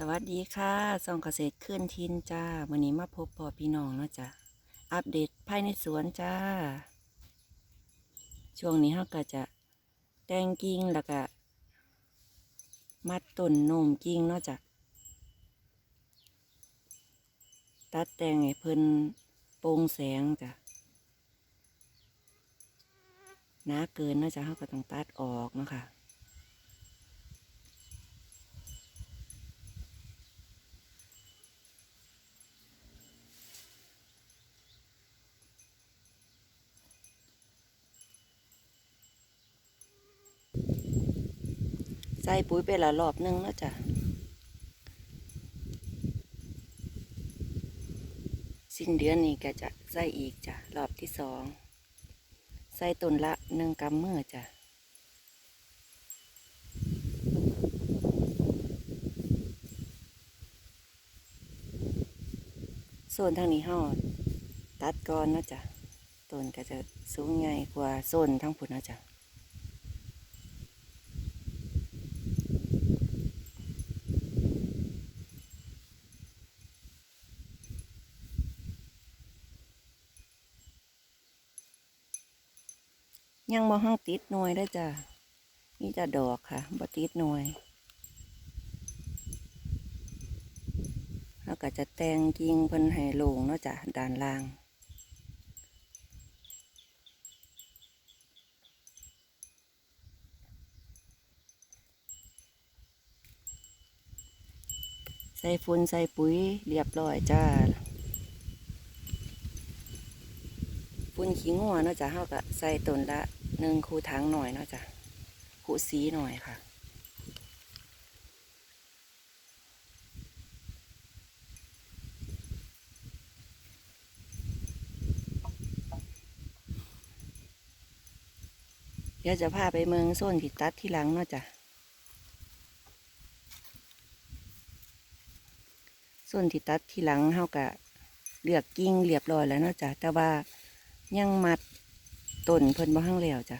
สวัสดีค่ะซองเกษตรเคลื่อนทินจ้าวันนี้มาพบพ่อพี่น้องเนาะจ้ะอัปเดตภายในสวนจ้า ช่วงนี้เราก็จะแต่งกิ่งแล้วก็มัดต้นนมกิ่งเนาะจ้ะตัดแต่งให้เพิ่นโปร่งแสงจ้ะหนาเกินเนาะจ้ะเราก็ต้องตัดออกเนาะค่ะ ส่ปุ๋ยไปละรอบหนึงแล้วจ้ะสิ้นเดือนนี้ก็จะใส่อีกจ้ะรอบที่สองใส่ต้นละหนึ่งกำมือจ้ะส่วนทางนี้ห่อตัดก่อนนาะจ้ะต้นก็จะสูงใหญ่กว่าโซนทั้งผุนนาะจ้ะ ยังบ่ห้างติดหน่วยได้จ้ะนี่จะดอกค่ะบ่ติดหน่วยแล้วก็จะแต่งกิ่งเพิ่นให้ลงเนาะจ้ะด้านล่างใส่ฝุ่นใส่ปุ๋ยเรียบร้อยจ้าฝุ่นขี้งัวเนาะจ้ะเฮาก็ใส่ต้นละ หนึ่งคูถังหน่อยเนาะจ้ะคูสีหน่อยค่ะ เดี๋ยวจะพาไปเมืองโซนที่ตัดที่หลังเนาะจ้ะโซนที่ตัดที่หลังเฮาก็เลือกกิ่งเรียบร้อยแล้วเนาะจ้ะแต่ว่ายังมัด ต้นเพิ่นบ่หั่งแล้วจ้ะ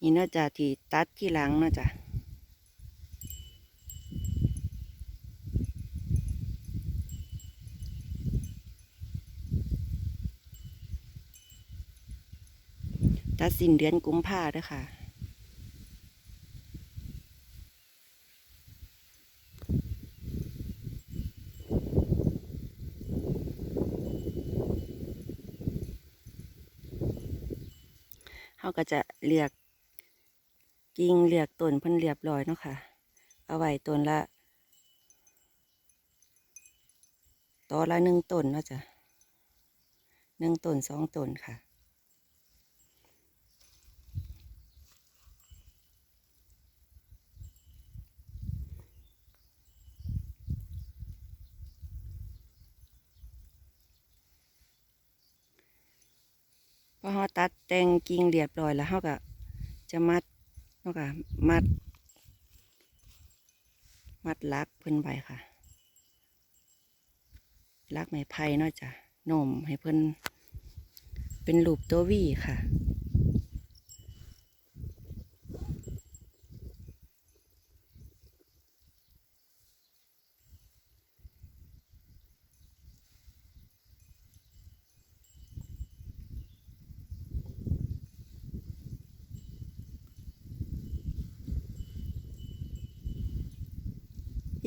นี่เนาจะที่ตัดที่หลังเนาะจ้ะตัดสินเดือนกุมภาด้อค่ะ เขาก็จะเลือกกิ่งเลือกต้นเพิ่นเรียบร้อยเนาะค่ะ เอาไว้ต้นละต่อละหนึ่งต้นเนาะจ้ะหนึ่งต้นสองต้นค่ะพอเราตัด แต่งกิ่งเรียบร้อยแล้วเราก็จะมัดเนาก็มัด มัดลักเพิ่นไปค่ะลักไม้ไผ่เนาะจ้ะนมให้เพิ่นเป็นรูปตัววีค่ะ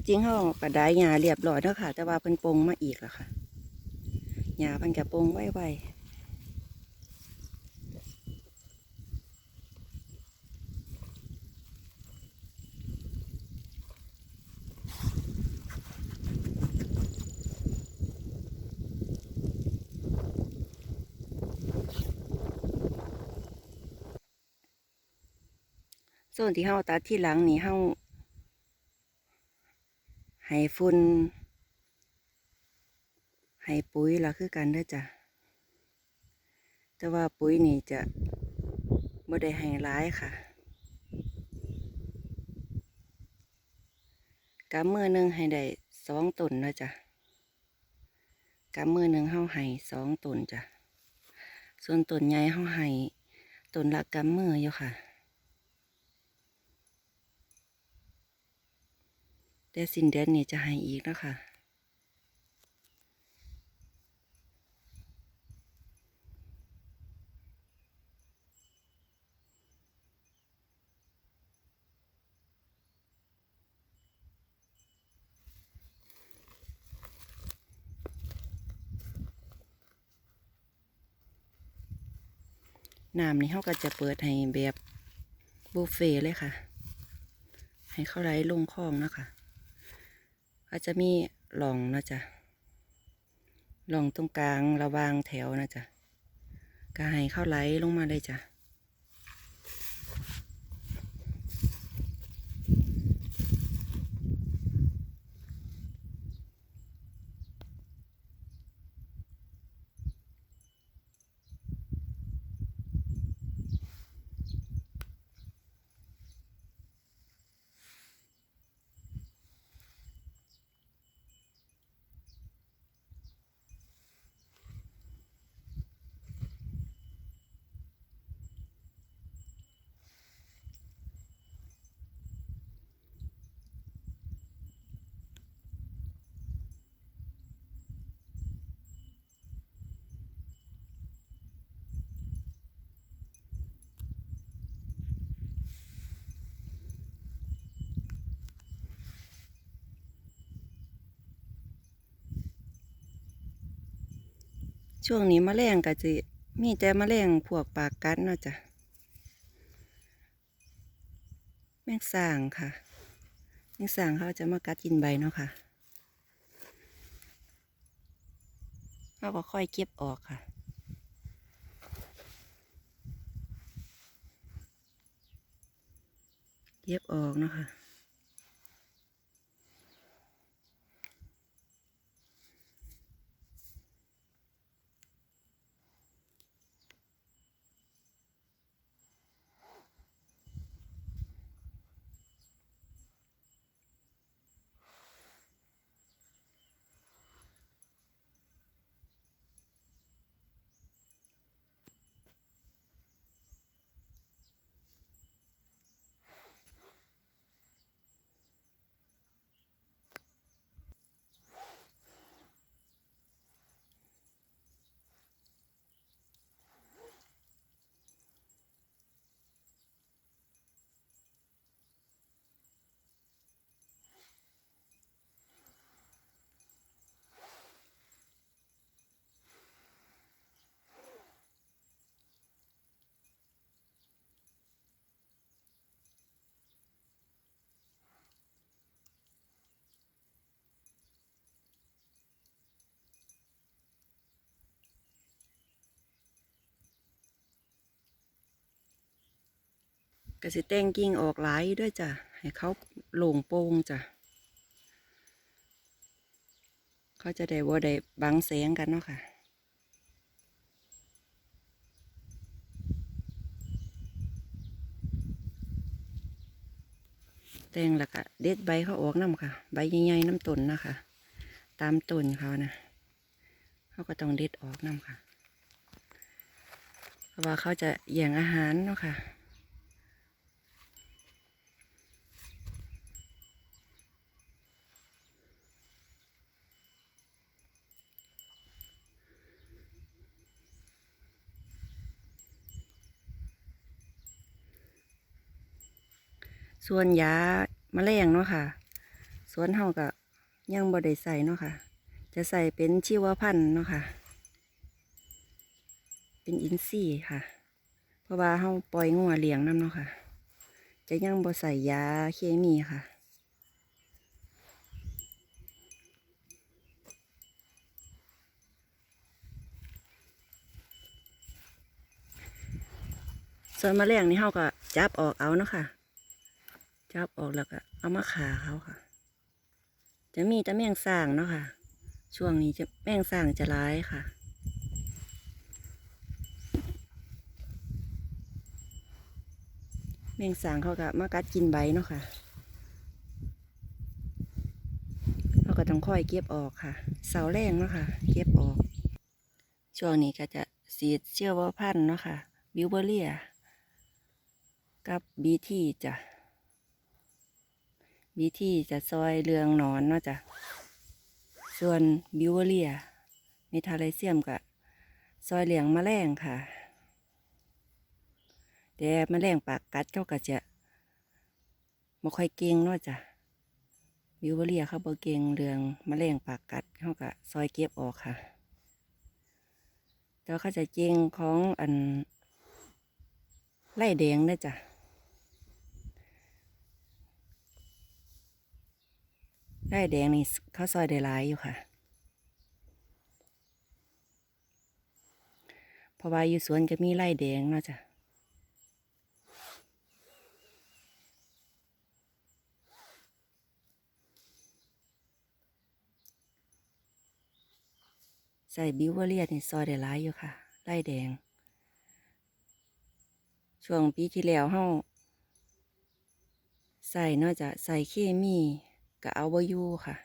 ที่จริงเขากระไดหญ้าเรียบร้อยแล้วค่ะ แต่ว่าเพิ่นปงมาอีกแล้วค่ะหญ้าเพิ่นกระปงไว้ไว้ส่วนที่เฮาตัดที่หลังนี่เฮา ให้ฝุ่นให้ปุ๋ยละคือกันเด้อจ้ะ แต่ว่าปุ๋ยนี่จะบ่ได้ให้ร้ายค่ะกำมือหนึ่งให้ได้สองต้นนะจ้ะกำมือหนึ่งเฮาให้สองต้นจ้ะ ส่วนต้นใหญ่เฮาให้ต้นละกำมืออยู่ค่ะ แต่สิ้นเดือนนี้จะให้อีกแล้วค่ะน้ำนี่เขาก็จะเปิดให้แบบบุฟเฟ่เลยค่ะ ให้เข้าไหลลงคลองนะคะ ก็จะมีหล่องนะจ๊ะหล่องตรงกลางระวางแถวนะจ๊ะก็ให้เข้าไหลลงมาเลยจ้ะ ช่วงนี้มแมลงก็จะมีแต่มแมลงพวกปากกัดเนาะจ้ะแมงสางค่ะแมงสางเขาจะมากัดกินใบเนาะค่ะเราก็ค่อยเก็บออกค่ะเก็บออกเนาะค่ะ ก็สิแต่งกิ่งออกหลายด้วยจ้ะ ให้เขาโหลงโป่งจ้ะ เขาจะได้ว่าได้บังแสงกันเนาะค่ะแต่งแล้วก็เด็ดใบเขาออกน้ำค่ะ ใบใหญ่ๆน้ำต้นนะคะ ตามต้นเขานะเขาก็ต้องเด็ดออกน้ำค่ะ เพราะว่าเขาจะแย่งอาหารเนาะค่ะ ส่วนยาแมลงเนาะค่ะ สวนเฮาก็ยังบ่ได้ใส่เนาะค่ะ จะใส่เป็นชีวพันธุ์เนาะค่ะ เป็นอินทรีย์ค่ะ เพราะว่าเฮาปล่อยงัวเลี้ยงน้ำเนาะค่ะ จะยังบ่ใส่ยาเคมีค่ะส่วนแมลงนี่เฮาก็จับออกเอาเนาะค่ะ จับออกแล้วก็เอามาขาเขาค่ะ จะมีแต่แมงสร้างเนาะค่ะ ช่วงนี้จะแมงสร้างจะร้ายค่ะแมงสางเขาก็มากัดกินใบเนาะค่ะเขาก็ต้องค่อยเก็บออกค่ะ เสาแรงเนาะค่ะ เก็บออก ช่วงนี้ก็จะสีดเชื่อว่าพันเนาะค่ะ บิวเบอเรียกับบีทีจ้ะ บีทีจะซอยเรืองหนอนเนาะจ้ะ ส่วนบิวเวอเรียเมทาไลเซียมกับซอยเหลียงแมลงค่ะแต่แมลงปากกัดเขาก็จะบ่ค่อยเก่งเนาะจ้ะบิวเวอเรียเขาบ่เก่งเรืองมแมลงปากกัดเขาก็ซอยเก็บออกค่ะแต่ว่าเขาจะเก่งของอันไล่แดงเด้อจ้ะ ไล่แดงนี่เขาซอยได้หลายอยู่ค่ะ เพราะว่าอยู่สวนจะมีไล่แดงเนาะจ้ะใส่บิวเวอเรียนี่ซอยได้หลายอยู่ค่ะไล่แดง ช่วงปีที่แล้วเฮาใส่นอกจากใส่เคมี กับเอาบอยู่ค่ะ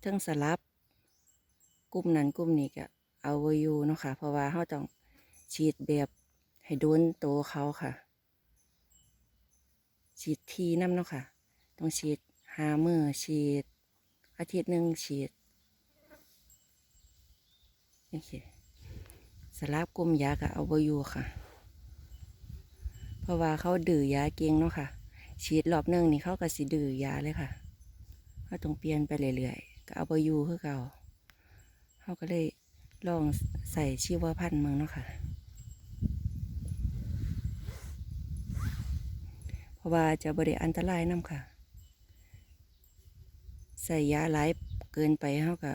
เทั้งสลับกลุ่มนั้นกลุ่มนี้ก็เอาบอยู่เนาะค่ะ เพราะว่าเฮาต้องฉีดแบบให้โดนโตวเขาค่ะ ฉีดทีน้ำเนาะค่ะ ต้องฉีดหามือฉีด อาทิตย์หนึ่งฉีดโอเคสลับกลุ่มยากับเอาบอยู่ค่ะ เพราะว่าเขาดื้อยาเก่งเนาะค่ะ ฉีดรอบหนึ่งนี่เขาก็สิดื้อยาเลยค่ะเขาต้องเปลี่ยนไปเรื่อยๆก็เอาบอยู่คือเก่าเขาก็เลยลองใส่ชีวพันธุ์เมืองเนาะค่ะ เพราะว่าจะบริอันตรายน้ำค่ะ ใส่ยาหลายเกินไปเขาก็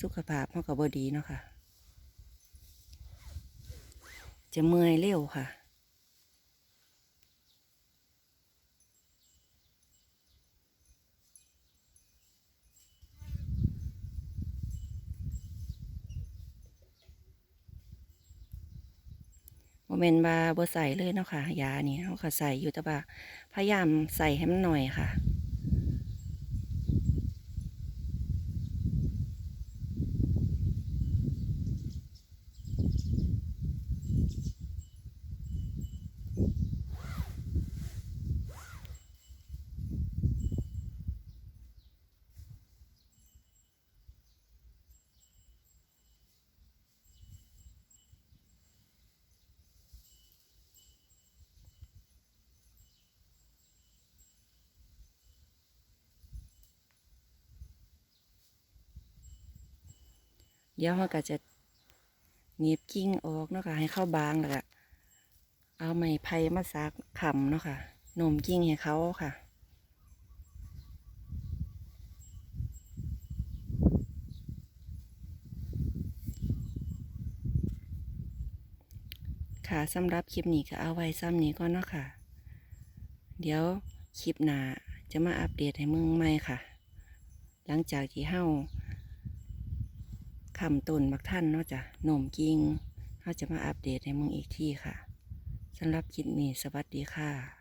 สุขภาพเขาก็บ่ดีเนาะค่ะ จะเมื่อยเร็วค่ะ เมนบาบ่ใส่เลยเนาะค่ะยานี่เขาก็ใส่อยู่แต่ว่าพยายามใส่ให้มันหน่อยค่ะ เดี๋ยวเขาก็จะหนีบกิ่งออกเนาะค่ะให้เข้าบางแล้วก็เอาไม้ไผ่มาซักขำเนาะค่ะนมกิ่งให้เขาค่ะค่ะสำหรับคลิปนี้ก็เอาไว้ซ้ำนี้ก่อนเนาะค่ะ เดี๋ยวคลิปหน้าจะมาอัปเดตให้มึงใหม่ค่ะ หลังจากที่เฮา คำต้นบักท่านเนาะจ้ะหน่มกิ้งเขาจะมาอัปเดตให้มึงอีกที่ค่ะสำหรับคลิปนี้สวัสดีค่ะ